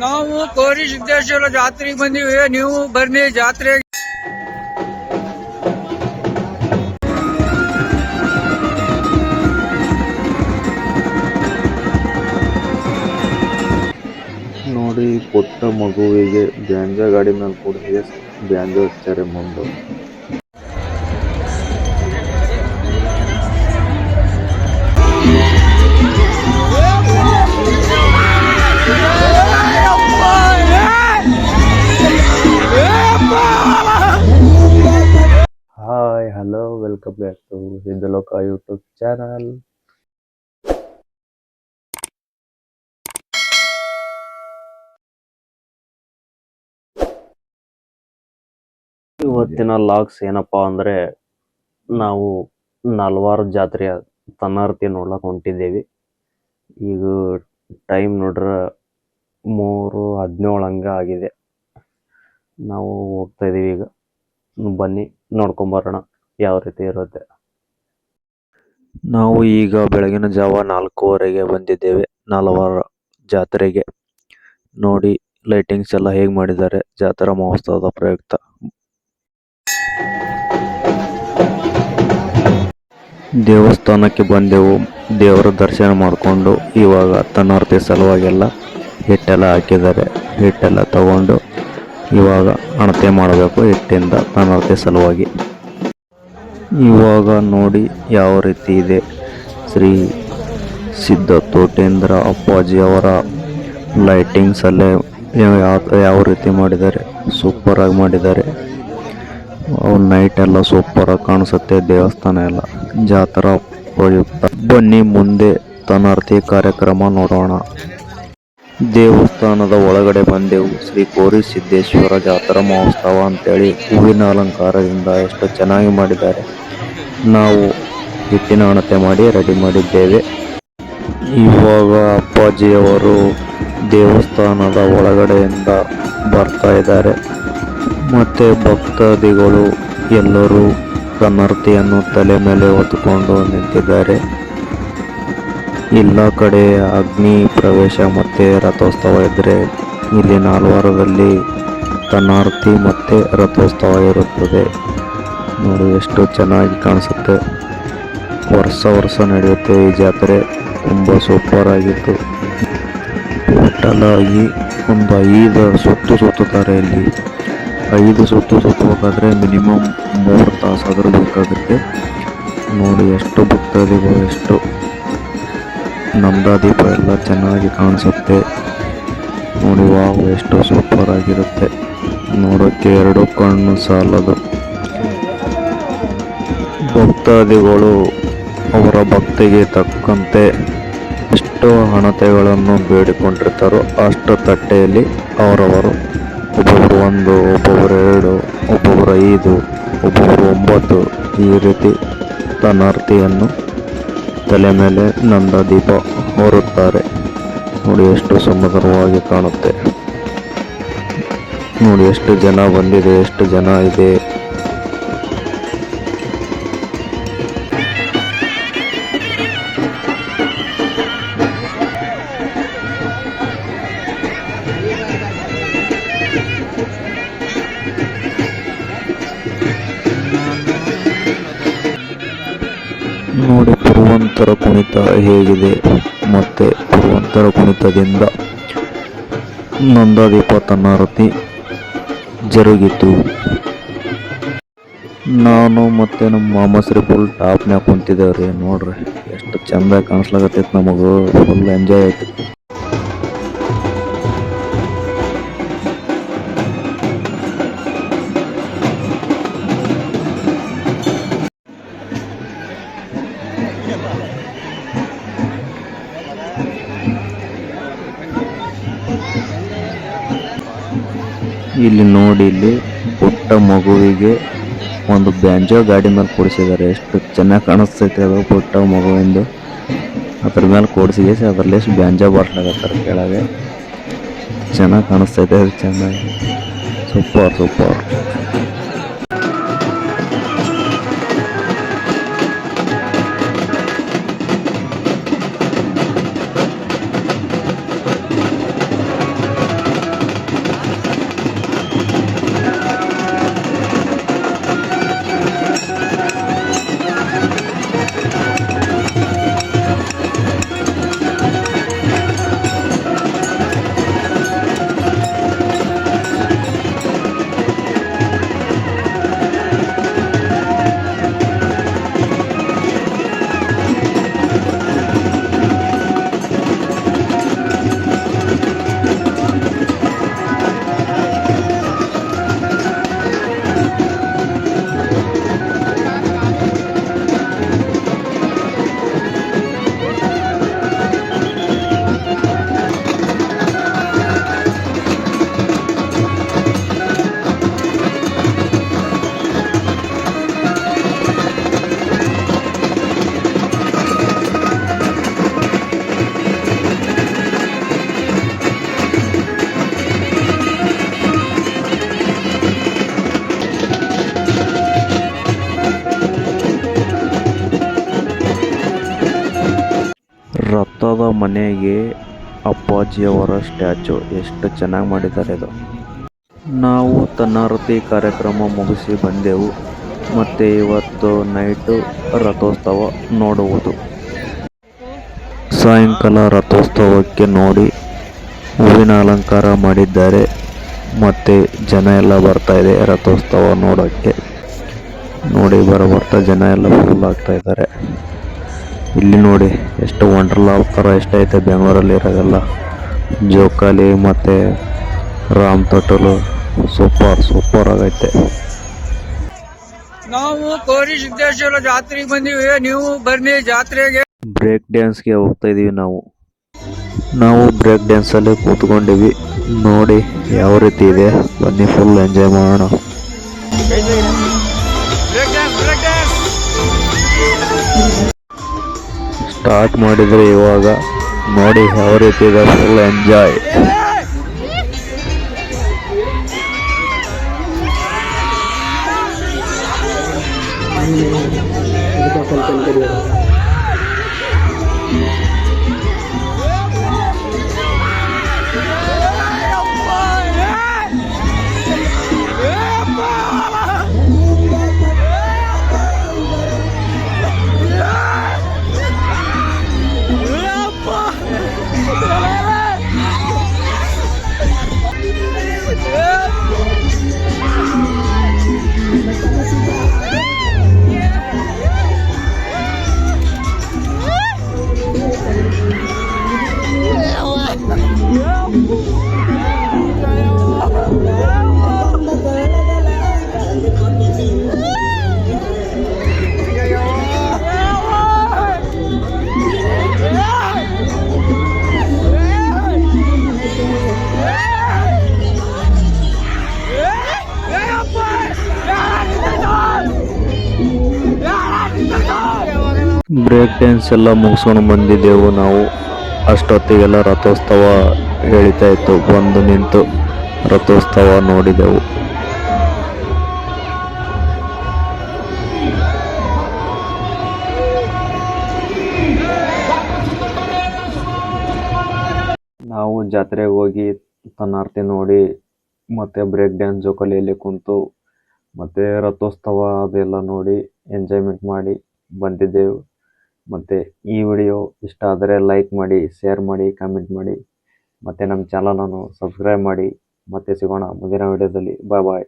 ನಾವು ಕೋರಿ ಸಿದ್ದೇಶ್ವರ ಜಾತ್ರೆಗೆ ಬಂದಿವಿ. ನೀವು ಬನ್ನಿ ಜಾತ್ರೆ ನೋಡಿ ಪುಟ್ಟ ಮಗುವಿಗೆ ಬ್ಯಾಂಜೋ ಗಾಡಿ ಮೇಲೆ ಕೂಡಿಸಿದೆ ಬ್ಯಾಂಜೋ ಹಚ್ಚಾರೆ ಮುಂದೆ welcome back Loka Siddhaloka YouTube channel. ಇವತ್ತಿನ ಲಾಗ್ಸ್ ಏನಪ್ಪಾ ಅಂದ್ರೆ ನಾವು ನಲ್ವಾರು ಜಾತ್ರೆಯ ತನ್ನಾರ್ತಿ ನೋಡ್ಲಕ್ ಹೊಂಟಿದ್ದೇವಿ. ಈಗ ಟೈಮ್ ನೋಡ್ರ ಮೂರು ಹದಿನೇಳು ಹಂಗ ಆಗಿದೆ. ನಾವು ಹೋಗ್ತಾ ಇದೀವಿ ಈಗ. ಬನ್ನಿ ನೋಡ್ಕೊಂಬರೋಣ ಯಾವ ರೀತಿ ಇರುತ್ತೆ? ನಾವು ಈಗ ಬೆಳಗಿನ ಜಾವ ನಾಲ್ಕೂವರೆಗೆ ಬಂದಿದ್ದೇವೆ, ನಾಲ್ವಾರು ಜಾತ್ರೆಗೆ. ನೋಡಿ ಲೈಟಿಂಗ್ಸ್ ಎಲ್ಲ ಹೇಗೆ ಮಾಡಿದ್ದಾರೆ, ಜಾತ್ರಾ ಮಹೋತ್ಸವದ ಪ್ರಯುಕ್ತ. ದೇವಸ್ಥಾನಕ್ಕೆ ಬಂದೆವು, ದೇವರ ದರ್ಶನ ಮಾಡಿಕೊಂಡು ಇವಾಗ ತನ್ನಾರ್ತಿ ಸಲುವಾಗೆಲ್ಲ ಹಿಟ್ಟೆಲ್ಲ ಹಾಕಿದ್ದಾರೆ, ಹಿಟ್ಟೆಲ್ಲ ತಗೊಂಡು ಇವಾಗ ಅಣತೆ ಮಾಡಬೇಕು, ಹಿಟ್ಟಿಂದ ತನ್ನಾರ್ತಿ ಸಲುವಾಗಿ. ಇವಾಗ ನೋಡಿ ಯಾವ ರೀತಿ ಇದೆ. ಶ್ರೀ ಸಿದ್ಧ ತೋಟೇಂದ್ರ ಅಪ್ಪಾಜಿ ಅವರ ಲೈಟಿಂಗ್ಸ್ ಅಲ್ಲೇ ಯಾವ ರೀತಿ ಮಾಡಿದ್ದಾರೆ. ಸೂಪರ್ ಆಗಿ ಮಾಡಿದ್ದಾರೆ. ಅವು ನೈಟ್ ಎಲ್ಲ ಸೂಪರ್ ಆಗಿ ಕಾಣಿಸುತ್ತೆ. ದೇವಸ್ಥಾನ ಎಲ್ಲ. ಜಾತ್ರಾ ಪ್ರಯುಕ್ತ. ಬನ್ನಿ ಮುಂದೆ ತನಾರ್ತಿ ಕಾರ್ಯಕ್ರಮ ನೋಡೋಣ. ದೇವಸ್ಥಾನದ ಒಳಗಡೆ ಬಂದೆವು. ಶ್ರೀ ಕೋರಿ ಸಿದ್ದೇಶ್ವರ ಜಾತ್ರಾ ಮಹೋತ್ಸವ ಅಂತೇಳಿ ಹೂವಿನ ಅಲಂಕಾರದಿಂದ ಎಷ್ಟು ಚೆನ್ನಾಗಿ ಮಾಡಿದ್ದಾರೆ. ನಾವು ಹಿಟ್ಟಿನ ಅಣತೆ ಮಾಡಿ ರೆಡಿ ಮಾಡಿದ್ದೇವೆ. ಇವಾಗ ಅಪ್ಪಾಜಿಯವರು ದೇವಸ್ಥಾನದ ಒಳಗಡೆಯಿಂದ ಬರ್ತಾ ಇದ್ದಾರೆ. ಮತ್ತೆ ಭಕ್ತಾದಿಗಳು ಎಲ್ಲರೂ ಕನ್ನರ್ತಿಯನ್ನು ತಲೆ ಮೇಲೆ ಹೊತ್ತುಕೊಂಡು ನಿಂತಿದ್ದಾರೆ. ಎಲ್ಲ ಕಡೆ ಅಗ್ನಿ ಪ್ರವೇಶ ಮತ್ತು ರಥೋತ್ಸವ ಇದ್ದರೆ ಇಲ್ಲಿ ನಾಲ್ವಾರದಲ್ಲಿ ಕನ್ನಾರ್ತಿ ಮತ್ತು ರಥೋತ್ಸವ ಇರುತ್ತದೆ. ನೋಡಿ ಎಷ್ಟು ಚೆನ್ನಾಗಿ ಕಾಣಿಸುತ್ತೆ. ವರ್ಷ ವರ್ಷ ನಡೆಯುತ್ತೆ ಈ ಜಾತ್ರೆ. ತುಂಬ ಸೂಪರ್ ಆಗಿತ್ತು. ಟೋಟಲ್ ಆಗಿ ಒಂದು ಐದು ಸುತ್ತು ಸುತ್ತುತ್ತಾರೆ ಇಲ್ಲಿ. ಐದು ಸುತ್ತು ಸುತ್ತಬೇಕಾದ್ರೆ ಮಿನಿಮಮ್ ಮೂರು ತಾಸಾದರೂ ಬೇಕಾಗುತ್ತೆ. ನೋಡಿ ಎಷ್ಟು ಭಕ್ತಾದಿಗಳು, ಎಷ್ಟು ನಂದಾದೀಪ ಎಲ್ಲ ಚೆನ್ನಾಗಿ ಕಾಣಿಸುತ್ತೆ. ನೋಡಿ ವಾವ್, ಎಷ್ಟು ಸೂಪರ್ ಆಗಿರುತ್ತೆ. ನೋಡೋಕ್ಕೆ ಎರಡು ಕಣ್ಣು ಸಾಲದು. ಭಕ್ತಾದಿಗಳು ಅವರ ಭಕ್ತಿಗೆ ತಕ್ಕಂತೆ ಎಷ್ಟು ಹಣತೆಗಳನ್ನು ಬೇಡಿಕೊಂಡಿರ್ತಾರೋ ಅಷ್ಟು ತಟ್ಟೆಯಲ್ಲಿ ಅವರವರು. ಒಬ್ಬೊಬ್ಬರು ಒಂದು ಒಬ್ಬೊಬ್ಬರು ಎರಡು ಒಬ್ಬೊಬ್ಬರು ಐದು ಒಬ್ಬೊಬ್ಬರು ಒಂಬತ್ತು ಈ ರೀತಿ ತನ್ನಾರ್ತಿಯನ್ನು ತಲೆ ಮೇಲೆ ನಂದ ದೀಪ ಹೊರುತ್ತಾರೆ. ನೋಡಿ ಎಷ್ಟು ಸುಂದರವಾಗಿ ಕಾಣುತ್ತೆ. ನೋಡಿ ಎಷ್ಟು ಜನ ಬಂದಿದೆ, ಎಷ್ಟು ಜನ ಇದೆ. ಪುರುವಂತರ ಕುಣಿತ ಹೇಗಿದೆ? ಮತ್ತೆ ಪುರುವಂತರ ಕುಣಿತದಿಂದ ನಂದಾದೀಪ ತನ್ನಾರತಿ ಜರುಗಿತು. ನಾನು ಮತ್ತೆ ನಮ್ಮ ಮಾಮಸ್ರಿ ಫುಲ್ ಟಾಪ್ನ್ಯಾಗ ಕುಂತಿದ್ದೇವ್ರಿ. ನೋಡ್ರಿ, ಎಷ್ಟು ಚಂದ ಕಾಣಿಸ್ಲಾಗತ್ತೈತಿ ನಮಗೂ. ಫುಲ್ ಎಂಜಾಯ್ ಆಯ್ತು. ಇಲ್ಲಿ ನೋಡಿ ಇಲ್ಲಿ ಪುಟ್ಟ ಮಗುವಿಗೆ ಒಂದು ಬ್ಯಾಂಜೋ ಗಾಡಿ ಮೇಲೆ ಕೂಡಿಸಿದ್ದಾರೆ ಎಷ್ಟು ಚೆನ್ನಾಗಿ ಕಾಣಿಸ್ತೈತೆ ಅದು ಪುಟ್ಟ ಮಗುವಿಂದು. ಅದ್ರ ಮೇಲೆ ಕೂಡಿಸಿ ಅದರಲ್ಲಿ ಎಷ್ಟು ಬ್ಯಾಂಜೋ ಬಾಟ್ಲಾಗತ್ತಾರೆ ಕೆಳಗೆ. ಚೆನ್ನಾಗಿ ಕಾಣಿಸ್ತೈತೆ ಅದು ಚೆನ್ನಾಗಿ. Super super. ಮನೆಗೆ ಅಪ್ಪಾಜಿಯವರ ಸ್ಟ್ಯಾಚು. ಎಷ್ಟು ಚೆನ್ನಾಗಿ ಮಾಡಿದ್ದಾರೆ ಇದು. ನಾವು ತನ್ನಾರತಿ ಕಾರ್ಯಕ್ರಮ ಮುಗಿಸಿ ಬಂದೆವು. ಮತ್ತು ಇವತ್ತು ನೈಟು ರಥೋತ್ಸವ ನೋಡುವುದು. ಸಾಯಂಕಾಲ ರಥೋತ್ಸವಕ್ಕೆ ನೋಡಿ ಹೂವಿನ ಅಲಂಕಾರ ಮಾಡಿದ್ದಾರೆ. ಮತ್ತು ಜನ ಎಲ್ಲ ಬರ್ತಾ ಇದೆ ರಥೋತ್ಸವ ನೋಡೋಕ್ಕೆ. ನೋಡಿ ಬರ ಬರ್ತಾ ಜನ ಎಲ್ಲ ಫುಲ್ ಆಗ್ತಾ ಇದ್ದಾರೆ. ಇಲ್ಲಿ ನೋಡಿ ಎಷ್ಟು ವಂಡರ್ಲಾ ಥರ ಎಷ್ಟೈತೆ ಬೆಂಗಳೂರಲ್ಲಿ ಇರೋದೆಲ್ಲ. ಜೋಕಾಲಿ ಮತ್ತು ರಾಮ್ ತೊಟ್ಟಲು ಸೂಪರ್ ಸೂಪರ್ ಆಗೈತೆ ನಾವು ಕೋರಿ ಸಿದ್ದೇಶ್ವರ ಜಾತ್ರೆಗೆ ಬಂದಿವಿ. ನೀವು ಬನ್ನಿ ಜಾತ್ರೆಗೆ. ಬ್ರೇಕ್ ಡ್ಯಾನ್ಸ್ಗೆ ಹೋಗ್ತಾ ಇದೀವಿ ನಾವು. ನಾವು ಬ್ರೇಕ್ ಡ್ಯಾನ್ಸಲ್ಲಿ ಕೂತ್ಕೊಂಡಿವಿ. ನೋಡಿ ಯಾವ ರೀತಿ ಇದೆ. ಬನ್ನಿ ಫುಲ್ ಎಂಜಾಯ್ ಮಾಡೋಣ. Break dance break dance start ಮಾಡಿದರೆ ಇವಾಗ ನೋಡಿ ಯಾವ ರೀತಿ ಇದೆ ಫುಲ್ ಎಂಜಾಯ್ ಬ್ರೇಕ್ ಡ್ಯಾನ್ಸ್ ಎಲ್ಲ ಮುಗಿಸ್ಕೊಂಡು ಬಂದಿದ್ದೆವು ನಾವು. ಅಷ್ಟೊತ್ತಿಗೆಲ್ಲ ರಥೋತ್ಸವ ಹೇಳಿತಾ ಇತ್ತು. ಬಂದು ನಿಂತು ರಥೋತ್ಸವ ನೋಡಿದೆವು. ನಾವು ಜಾತ್ರೆಗೆ ಹೋಗಿ ತನ್ನಾರ್ತಿ ನೋಡಿ ಮತ್ತೆ ಬ್ರೇಕ್ ಡ್ಯಾನ್ಸ್ ಜೋಕಾಲಿಯಲ್ಲಿ ಕುಂತು ಮತ್ತೆ ರಥೋತ್ಸವ ಅದೆಲ್ಲ ನೋಡಿ ಎಂಜಾಯ್ಮೆಂಟ್ ಮಾಡಿ ಬಂದಿದ್ದೆವು. ಮತ್ತು ಈ ವಿಡಿಯೋ ಇಷ್ಟ ಆದರೆ ಲೈಕ್ ಮಾಡಿ ಶೇರ್ ಮಾಡಿ ಕಾಮೆಂಟ್ ಮಾಡಿ. ಮತ್ತು ನಮ್ಮ ಚಾನಲನ್ನು ಸಬ್ಸ್ಕ್ರೈಬ್ ಮಾಡಿ. ಮತ್ತೆ ಸಿಗೋಣ ಮುಂದಿನ ವಿಡಿಯೋದಲ್ಲಿ ಬಾಯ್ ಬಾಯ್